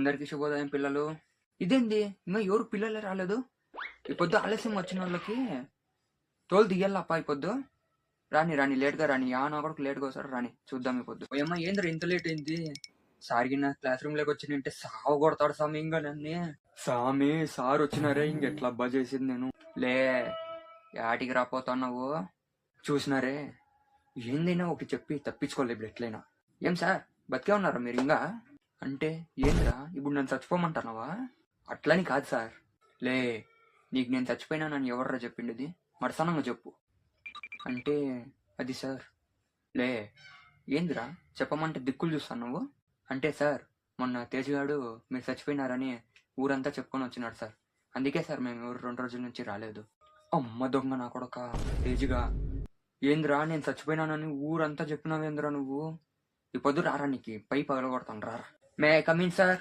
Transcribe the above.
అందరికి శుభోదయం పిల్లలు. ఇదేంది? ఇంకా ఎవరు పిల్లలే రాలేదు? ఈ పొద్దు ఆలస్యం వచ్చిన వాళ్ళకి తోలు తీయాలప్ప ఈ పొద్దు. రాని రాని లేట్గా రాని. యా నా కొడుకు లేట్గా వస్తారు రాని చూద్దాం ఈ పొద్దు. ఏమ్మా ఏంద్ర ఇంత లేట్ అయింది? సారిగిన నా క్లాస్ రూమ్లోకి వచ్చినంటే సావు కొడతాడు స్వామి ఇంకా నన్ను. సామి సార్ వచ్చినారే ఇంకెట్లా అబ్బా చేసింది నేను? లే యాటికి రాపోతున్నావు చూసినారే? ఏందైనా ఒకటి చెప్పి తప్పించుకోలేదు ఇప్పుడు ఎట్లయినా. ఏం సార్ బతికే ఉన్నారా మీరు ఇంకా? అంటే ఏంద్రా? ఇప్పుడు నన్ను చచ్చిపోమంటున్నావా? అట్లని కాదు సార్. లే నీకు నేను చచ్చిపోయినా నన్ను ఎవర్రా చెప్పిండేది? మరసనంగా చెప్పు. అంటే అది సార్. లే ఏందిరా? చెప్పమంటే దిక్కులు చూస్తాను నువ్వు? అంటే సార్ మొన్న తేజగాడు మీరు చచ్చిపోయినారని ఊరంతా చెప్పుకొని వచ్చినాడు సార్. అందుకే సార్ మేము ఎవరు రెండు రోజుల నుంచి రాలేదు. అమ్మ దొంగ నా కొడక తేజగా. ఏందిరా నేను చచ్చిపోయినానని ఊరంతా చెప్పినావేంద్రా నువ్వు? ఈ పొద్దు రారా నీకు? పై పగలగొడతాను రారా. may i come in sir